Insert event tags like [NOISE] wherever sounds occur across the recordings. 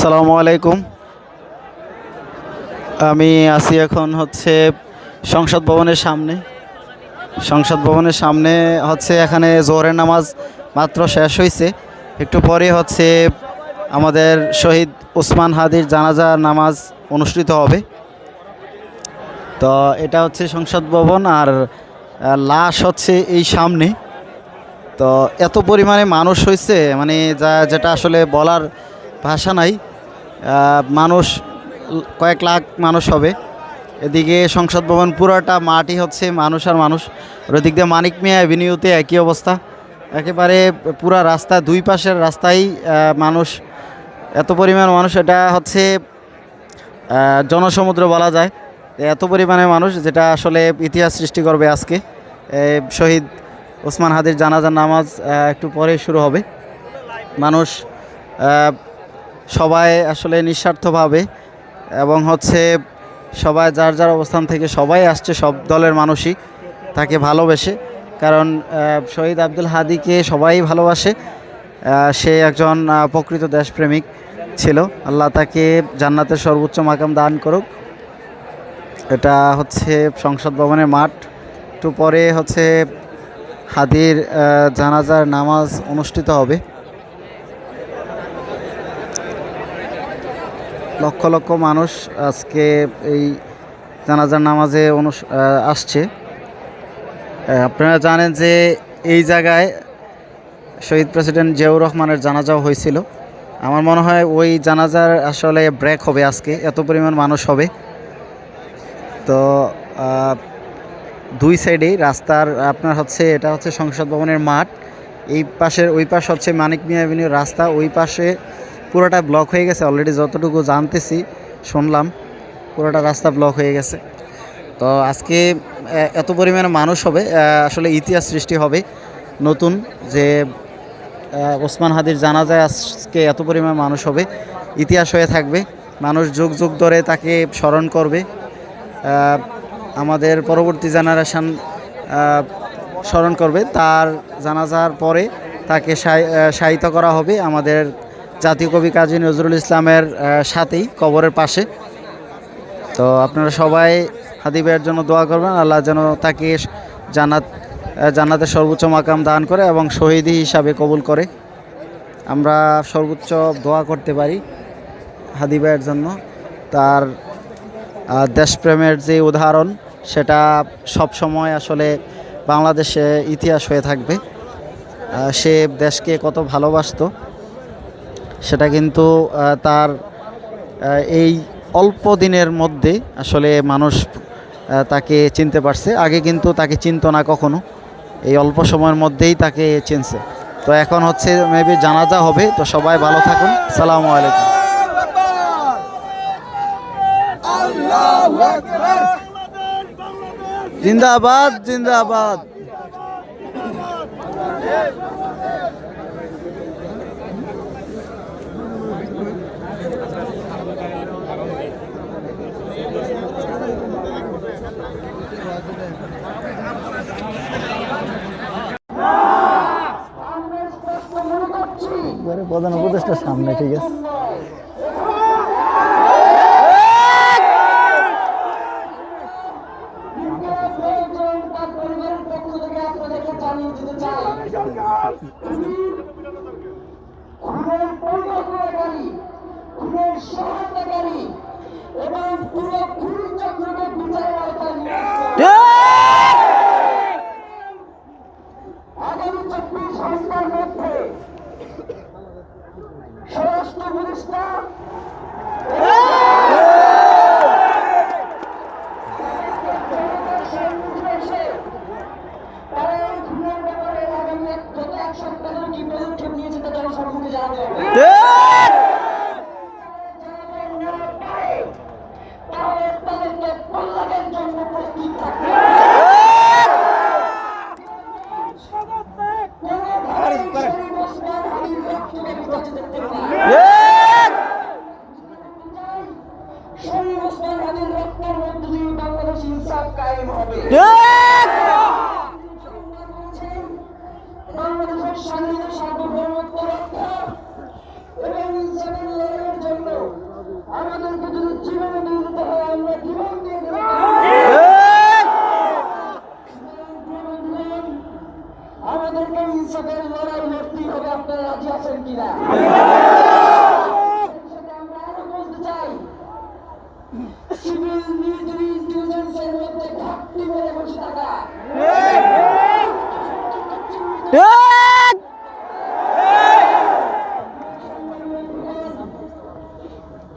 আসসালামু আলাইকুম। আমি আছি এখন হচ্ছে সংসদ ভবনের সামনে। সংসদ ভবনের সামনে হচ্ছে এখানে জোহরের নামাজ মাত্র শেষ হয়েছে একটু পরে হচ্ছে আমাদের শহীদ ওসমান হাদির জানাজা নামাজ অনুষ্ঠিত হবে। তো এটা হচ্ছে সংসদ ভবন আর লাশ হচ্ছে এই সামনে। তো এত পরিমাণে মানুষ হয়েছে মানে যা, যেটা আসলে বলার ভাষা নাই। মানুষ, কয়েক লাখ মানুষ হবে। এদিকে সংসদ ভবন পুরোটা মাটি হচ্ছে, মানুষ আর মানুষ। আর ওদিক দিয়ে মানিক মিয়া অ্যাভিনিউতে একই অবস্থা। একেবারে পুরা রাস্তা, দুই পাশের রাস্তায় মানুষ। এত পরিমাণ মানুষ, এটা হচ্ছে জনসমুদ্র বলা যায়। এত পরিমাণে মানুষ, যেটা আসলে ইতিহাস সৃষ্টি করবে আজকে। শহীদ ওসমান হাদির জানাজার নামাজ একটু পরে শুরু হবে। মানুষ সবাই আসলে নিঃস্বার্থভাবে এবং হচ্ছে সবাই যার যার অবস্থান থেকে সবাই আসছে, সব দলের মানুষই তাকে ভালোবেসে। কারণ শহীদ আব্দুল হাদিকে সবাই ভালোবাসে। সে একজন প্রকৃত দেশপ্রেমিক ছিল। আল্লাহ তাকে জান্নাতের সর্বোচ্চ মাকাম দান করুক। এটা হচ্ছে সংসদ ভবনের মাঠ। একটু পরে হচ্ছে হাদির জানাজার নামাজ অনুষ্ঠিত হবে। লক্ষ লক্ষ মানুষ আজকে এই জানাজার নামাজে আহ, আসছে। আপনারা জানেন যে এই জায়গায় শহীদ প্রেসিডেন্ট জিয়াউর রহমানের জানাজাও হয়েছিল। আমার মনে হয় ওই জানাজার আসলে ব্রেক হবে আজকে এত পরিমাণ মানুষ হবে। তো দুই সাইডেই রাস্তার আপনার হচ্ছে এটা হচ্ছে সংসদ ভবনের মাঠ। এই পাশের ওই পাশ হচ্ছে মানিক মিয়া রাস্তা ওই পাশে পুরোটা ব্লক হয়ে গেছে অলরেডি যতটুকু জানতেছি, শুনলাম, পুরোটা রাস্তা ব্লক হয়ে গেছে। তো আজকে এত পরিমাণে মানুষ হবে আসলে ইতিহাস সৃষ্টি হবে, নতুন যে ওসমান হাদির জানাজায় আজকে এত পরিমাণ মানুষ হবে, ইতিহাস হয়ে থাকবে, মানুষ যুগ যুগ ধরে তাকে স্মরণ করবে আমাদের পরবর্তী জেনারেশন স্মরণ করবে, তার জানাজার পরে তাকে শায়িত করা হবে, আমাদের জাতীয় কবি কাজী নজরুল ইসলামের সাথেই কবরের পাশে। তো আপনারা সবাই হাদি ভাইয়ের জন্য দোয়া করবেন, আল্লাহ যেন তাকে জানাত জান্নাতের সর্বোচ্চ মাকাম দান করে এবং শহীদি হিসাবে কবুল করে। আমরা সর্বোচ্চ দোয়া করতে পারি হাদি ভাইয়ের জন্য। তার দেশপ্রেমের যে উদাহরণ, সেটা সব সময় আসলে বাংলাদেশে ইতিহাস হয়ে থাকবে। সে দেশকে কত ভালোবাসতো সেটা কিন্তু তার এই অল্প দিনের মধ্যে আসলে মানুষ তাকে চিনতে পারছে। আগে কিন্তু তাকে চিনতো না কখনো। এই অল্প সময়ের মধ্যেই তাকে চিনছে। তো এখন হচ্ছে মেবি জানাজা হবে। তো সবাই ভালো থাকুন। সালামু আলাইকুম। জিন্দাবাদ জিন্দাবাদ। প্রধান উপদেষ্টার সামনে ঠিক আছে তার পরিবারের পক্ষ থেকে আপনাদেরকে জানিয়ে দিতে চাই খুনের পরিকল্পনাকারী খুনের সহায়তাকারী এবং পুরো খুন চক্রকে বিচারের আওতায় নিয়ে আসতে আগামী চব্বিশ ঘণ্টার মধ্যে স্বরাষ্ট্র মিনিস্টার জনতার সম্মুখে এসে তারা এই খুনের ব্যাপারে আগামী এক গত এক সপ্তাহের কি পদক্ষেপ নিয়েছে তা জনসম্মুখে জানাতে হবে জানাবেন না পারে তাহলে তাদেরকে কল্যাণের জন্য প্রস্তুত থাকতে হবে। কোনোভাবেই শরীফ ওসমান হাদির রক্তকে বিপথে দেখতে পারি না। শরীফ ওসমান হাদির রক্তের মধ্য দিয়ে বাংলাদেশ ইনসাফ কায়েম হবে বাংলাদেশের স্বাধীনতা সার্বভৌমত্ব রক্ষা এবং ইনসাফের লড়াইয়ের জন্য আমাদেরকে যদি জীবন দিয়ে দিতে হয় আমরা জীবন দিয়ে দেবো আমাদেরকে ইনসাফের লড়াই লড়তেই হবে আপনারা রাজি আছেন কিনা সাথে আমরা আরও বলতে চাই সিভিল মিলিটারি ইন্টেলিজেন্সের মধ্যে ঘাটতি মেরে বসে থাকা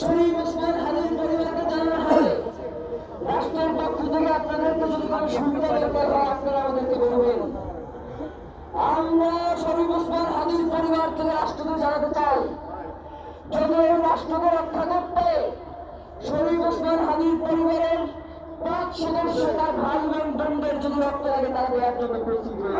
শরীফ ওসমান হাজির পরিবারকে জানানো হবে রাষ্ট্রের পক্ষ থেকে আপনাদেরকে যদি কোনো সুবিধা দরকার হয় আপনারা আমাদেরকে বলবেন আমরা শরীফ ওসমান হাজির পরিবার থেকে রাষ্ট্রকে জানাতে চাই যদি এই রাষ্ট্রকে রক্ষা করতে শরীফ ওসমান হাজির পরিবারের পাঁচ সদস্য তার ভাই বোন বোনদের যদি রক্ত লাগে তারা দেওয়ার জন্য প্রস্তুত হবে।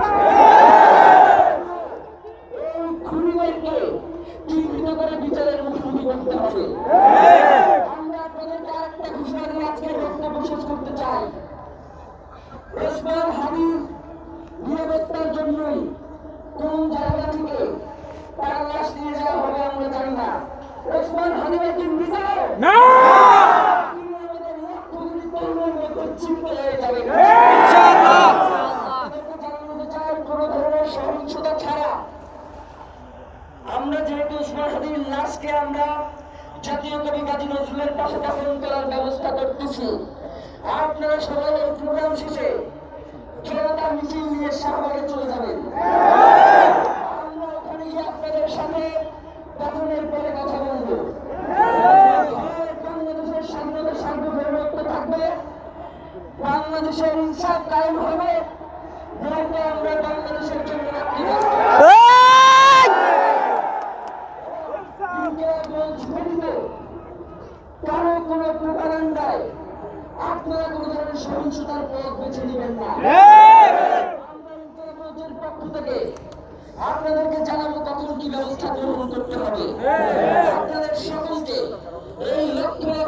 আমরা আপনাদেরকে আরেকটা ঘোষণা দিয়ে আজকের বক্তব্য শেষ করতে চাই। ওসমান হাবিব নিরাপত্তার জন্যই কোন জায়গা থেকে তার লাশ নিয়ে যাওয়া হবে আমরা জানি না ওসমান হাবিব একদিন নিজেও আমাদের লক্ষ কোটি তরুণের মধ্যে চিহ্নিত হয়ে যাবে আপনাদেরকে জানাতে চাই কোনো ধরনের সহিংসতা ছাড়া আমরা যেহেতু উসমান হাদির লাশকে আমরা জাতীয় কবি কাজী নজরুলের পাশে দাফন করার ব্যবস্থা করতেছি। আপনারা সবাই এই প্রোগ্রাম শেষে জনতা মিছিল নিয়ে শাহবাগে চলে যাবেন। আমরা ওখানে গিয়ে আপনাদের সাথে দাফনের পরে কথা বলব আর বাংলাদেশের স্বাধীনতা সার্বভৌমত্ব থাকবে বাংলাদেশের ইনসাফ কায়েম হবে। আমরা বাংলাদেশের জন্য কারও কোন প্রকারান্ডায় আপনারা কোন ধরনের সহিংসতার পথ বেছে নেবেন না। পক্ষ থেকে আপনাদেরকে জানাব কখন কি ব্যবস্থা গ্রহণ করতে হবে। আপনাদের সকলকে এই লক্ষ লক্ষ মানুষকে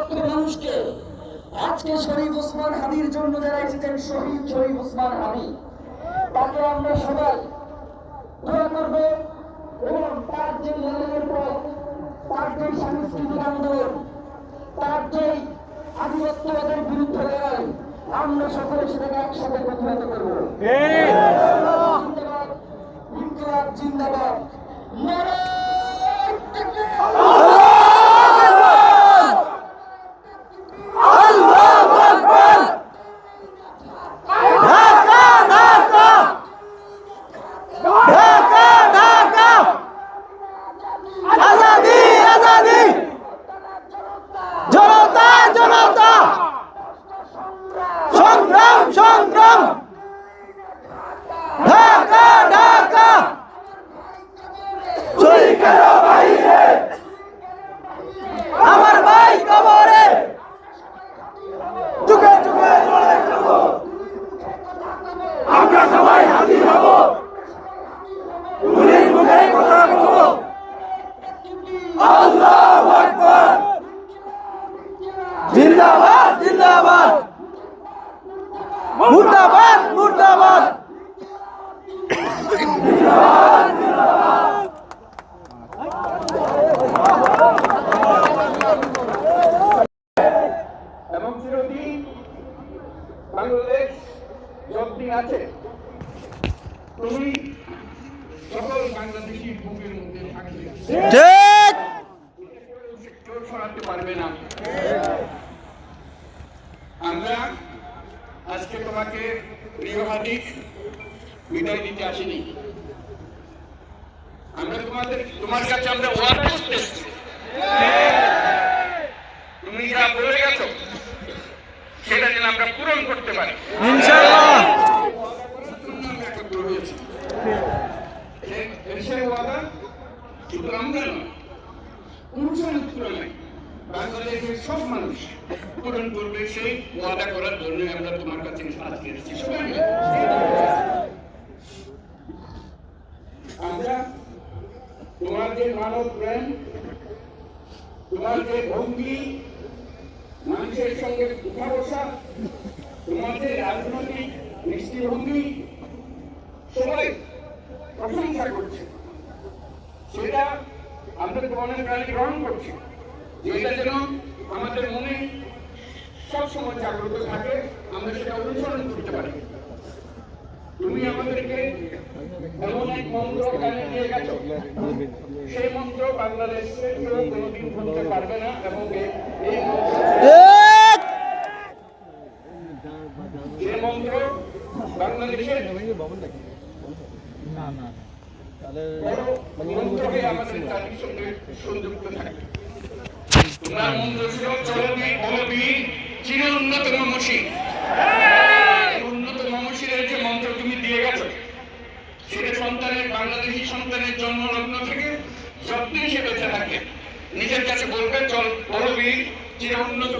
আজকে শরীফ ওসমান হাদির জন্য যারা এসেছেন শহীদ শরীফ ওসমান হাদি তাকে আমরা সবাই দোয়া করব এবং তার যে লড়াইয়ের পথ তার যে সাংস্কৃতিক আন্দোলন তার যে আধিপত্যবাদের বিরুদ্ধে লড়াই আমরা সকলে সেটাকে একসাথে প্রতিহত করব। জিন্দাবাদ জিন্দাবাদ তাকবীর! আজাদি আজাদি জনতা জনতা সংগ্রাম সংগ্রাম ঢাকা ঢাকা শরীরের বাইরে আমার ভাই কবরে। যুগে যুগে লড়াই করব। আমরা সবাই হাজির হব। গুলির মুখে কথা বলব। আল্লাহু আকবার। জিন্দাবাদ জিন্দাবাদ। মুর্দাবাদ মুর্দাবাদ। এবং বাংলাদেশ যতদিন আছে তুমি সকল বাংলাদেশির বুকের মধ্যে থাকবে। ঠিক! কেউ সরাতে পারবে না। আমরা আজকে তোমাকে গৃহহাদিক বিদায় দিতে আসিনি। আমরা তোমাদের তোমার কাছে আমরা ওয়াদা করতে তুমি যা বলে গেছো সেটা যেন আমরা পূরণ করতে পারি। আমরা নয় বাংলাদেশের সব মানুষ পূরণ করবে সেই ওয়াদা করার জন্য আমরা তোমার কাছে আজকে এসেছি সবাই আমরা তোমার যে মানব প্রেম তোমার যে ভঙ্গি মানুষের সঙ্গে উঠা বসা তোমাদের রাজনৈতিক দৃষ্টিভঙ্গি সবাই প্রশংসা করছে। সেটা আমাদের তোমাদের প্রাণে গ্রহণ করছে। যেটা যেন আমাদের মনে সবসময় জাগ্রত থাকে, আমরা সেটা অনুসরণ করতে পারি। তুমি আমাদেরকে এমন এক মন্ত্র কানে দিয়ে গেছো। সেই মন্ত্র বাংলাদেশে কোনোদিন ভুলতে পারবে না এবং এই মন্ত্র যে মন্ত্র বাংলাদেশের বড় মন্ত্র হয়ে আমাদের জাতির সঙ্গে সংযুক্ত থাকে। তোমার মন্ত্র ছিল চলবি বলবি চির উন্নত মমসিরের যে মন্ত্র তুমি দিয়ে গেছো সেটা সন্তানের বাংলাদেশি সন্তানের জন্ম লগ্ন থেকে যত্নে সে বেঁচে থাকে। নিজের কাছে বলবে চল বলবি চির উন্নত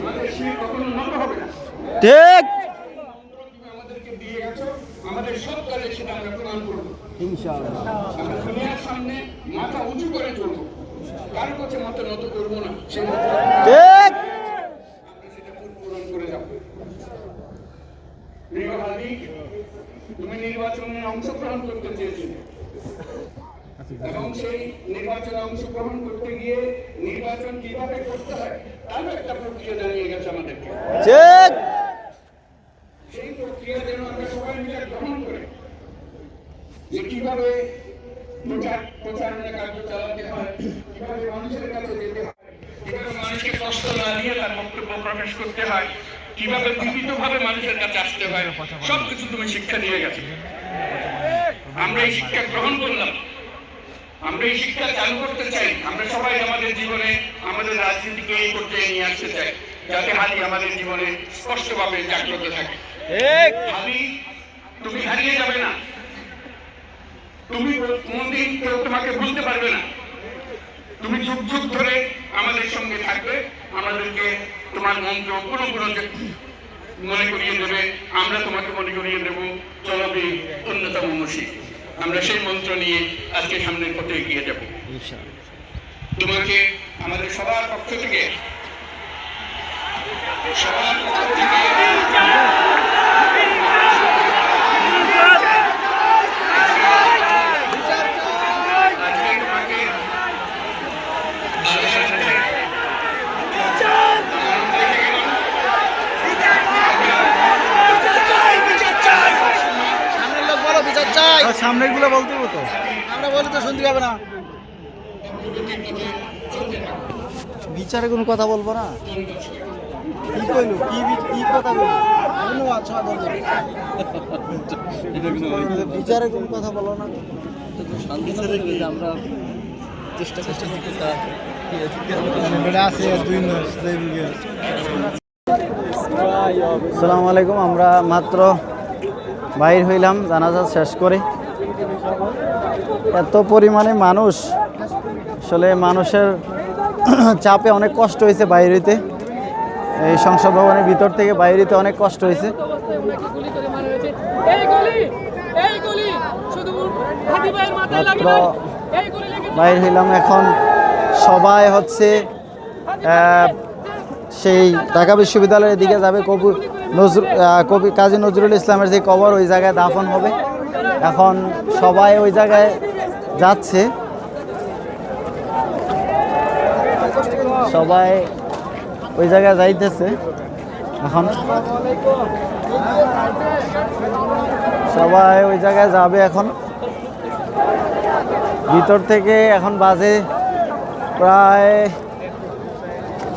আমাদের সে কখনো উন্নত হবে না। ঠিক। আমাদেরকে দিয়ে গেছো? আমাদের সব কাজে সেটা আমরা প্রমাণ করব। আমরা দুনিয়ার সামনে মাথা উঁচু করে চলবো। কার কাছে মাথা নত করব না। সে ঠিক আমরা সেটা পূরণ করে যাব তুমি নির্বাচনে অংশগ্রহণ করতে চেয়েছিলে। এবং সেই নির্বাচনে অংশগ্রহণ করতে গিয়ে নির্বাচন কীভাবে করতে হয় তারও একটা প্রক্রিয়া জানিয়ে গেছে আমাদেরকে। সেই প্রক্রিয়া যেন আমরা সবাই মিলে গ্রহণ করে যে কীভাবে প্রচার প্রচারণা কার্য চালাতে হয় কীভাবে মানুষের কাছে যেতে হয় কীভাবে মানুষকে কষ্ট না দিয়ে তার বক্তব্য প্রকাশ করতে হয় কীভাবে বিভিন্ন ভাবে মানুষের কাছে আসতে হয় সবকিছু তুমি শিক্ষা দিয়ে গেছো। আমরা এই শিক্ষা গ্রহণ করলাম। আমরা এই শিক্ষা চালু করতে চাই। আমরা সবাই আমাদের জীবনে আমাদের রাজনীতিকে এই পর্যায়ে নিয়ে আসতে চাই যাতে হারি আমাদের জীবনে স্পষ্টভাবে জাগ্রত থাকে। হারি তুমি হারিয়ে যাবে না। তুমি কোনদিন কেউ তোমাকে ভুলতে পারবে না। তুমি যুগ যুগ ধরে আমাদের সঙ্গে থাকবে আমাদেরকে তোমার মন্ত্র যখনও কোনো মনে করিয়ে দেবে, আমরা তোমাকে মনে করিয়ে দেব। চলবে অন্যতম মুশিক আমরা সেই মন্ত্র নিয়ে আজকে সামনের পথে এগিয়ে যাব। তোমাকে আমাদের সবার পক্ষ থেকে, সবার পক্ষ থেকে আজকে তোমাকে আল্লাহর হাতে সামনের লোক বলো বিচার চাই সামনেরগুলো বলতে তো আমরা বলি তো শুনতে হবে না বিচারে কোনো কথা বলব না? কি কি কি কথা ধন্যবাদ বিচারে কোনো কথা বলো না। আসসালামু আলাইকুম, আমরা মাত্র বাইর হইলাম, জানাজা শেষ করে। এত পরিমাণে মানুষ, আসলে মানুষের [CLEARS THROAT] চাপে অনেক কষ্ট হয়েছে বাইরেতে। এই সংসদ ভবনের ভিতর থেকে বাইরেতে অনেক কষ্ট হয়েছে। মাত্র বাইর হইলাম এখন সবাই হচ্ছে সেই ঢাকা বিশ্ববিদ্যালয়ের দিকে যাবে কবি নজরুল কবি কাজী নজরুল ইসলামের যে কবর ওই জায়গায় দাফন হবে। এখন সবাই ওই জায়গায় যাচ্ছে। সবাই ওই জায়গায় যাইতেছে। এখন সবাই ওই জায়গায় যাবে এখন। ভিতর থেকে এখন বাজে প্রায়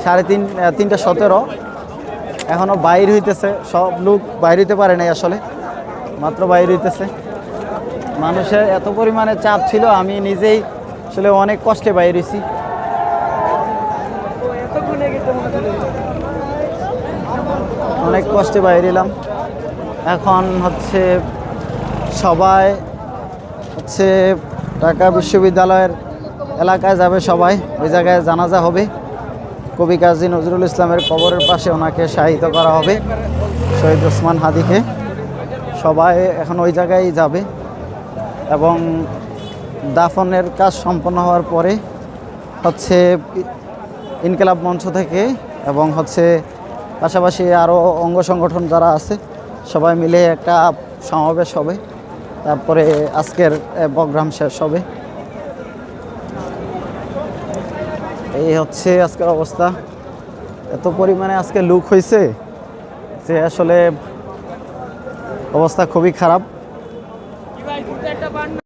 সাড়ে তিন তিনটা সতেরো। এখনও বাইর হইতেছে, সব লোক বাইর হইতে পারে নাই আসলে। মাত্র বাইর হইতেছে। মানুষের এত পরিমাণে চাপ ছিল, আমি নিজেই আসলে অনেক কষ্টে বাইর হইছি। অনেক কষ্টে বাইরে এলাম। এখন হচ্ছে সবাই হচ্ছে ঢাকা বিশ্ববিদ্যালয়ের এলাকায় যাবে সবাই। ওই জায়গায় জানাজা হবে। কবি কাজী নজরুল ইসলামের কবরের পাশে ওনাকে শায়িত করা হবে, শহীদ ওসমান হাদিকে। সবাই এখন ওই জায়গায় যাবে এবং দাফনের কাজ সম্পন্ন হওয়ার পরে হচ্ছে ইনকেলাব মঞ্চ থেকে এবং হচ্ছে পাশাপাশি আরও অঙ্গ সংগঠন যারা আছে, সবাই মিলে একটা সমাবেশ হবে। তারপরে আজকের প্রোগ্রাম শেষ হবে। এই হচ্ছে আজকের অবস্থা। এত পরিমাণে আজকে লুক হয়েছে যে আসলে অবস্থা খুবই খারাপ।